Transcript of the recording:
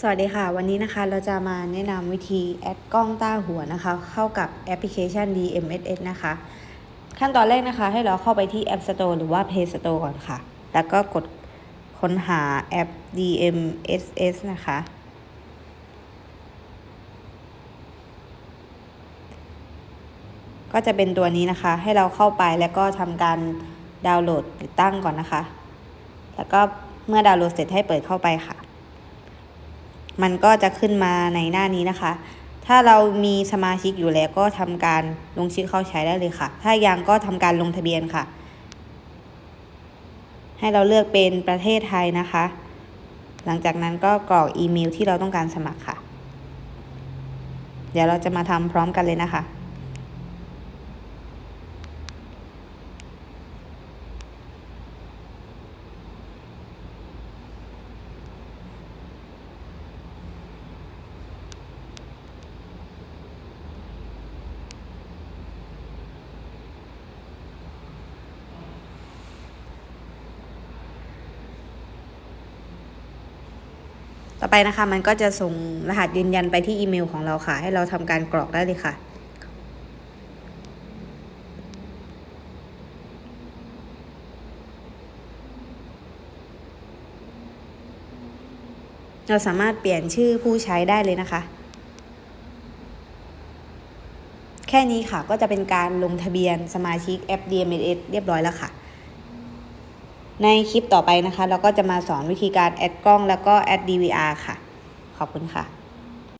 สวัสดีค่ะ วันนี้นะคะเราจะมาแนะนำวิธีแอดกล้องต้าหัวนะคะ เข้ากับแอปพลิเคชัน DMSS นะคะ ขั้นตอนแรกนะคะ ให้เราเข้าไปที่ App Store หรือว่า Play Store ก่อนค่ะ แล้วก็กดค้นหาแอป DMSS นะคะ ก็จะเป็นตัวนี้นะคะ ให้เราเข้าไปแล้วก็ทำการดาวน์โหลดติดตั้งก่อนนะคะ แล้วก็เมื่อดาวน์โหลดเสร็จให้เปิดเข้าไปค่ะ มันก็จะขึ้นมาในหน้านี้นะคะ ถ้าเรามีสมาชิกอยู่แล้วก็ทำการลงชื่อเข้าใช้ได้เลยค่ะ ถ้ายังก็ทำการลงทะเบียนค่ะ ให้เราเลือกเป็นประเทศไทยนะคะ หลังจากนั้นก็กรอกอีเมลที่เราต้องการสมัครค่ะ เดี๋ยวเราจะมาทำพร้อมกันเลยนะคะ อไปนะคะ มันก็จะส่งรหัสยืนยันไปที่อีเมลของเราค่ะ ให้เราทำการกรอกได้เลยค่ะเราสามารถเปลี่ยนชื่อผู้ใช้ได้เลยนะคะ แค่นี้ค่ะก็จะเป็นการลงทะเบียนสมาชิกแอป DMS เรียบร้อยแล้วค่ะ ในคลิปต่อไปนะคะ เราก็จะมาสอนวิธีการแอดกล้องแล้วก็แอด DVR ค่ะ ขอบคุณค่ะ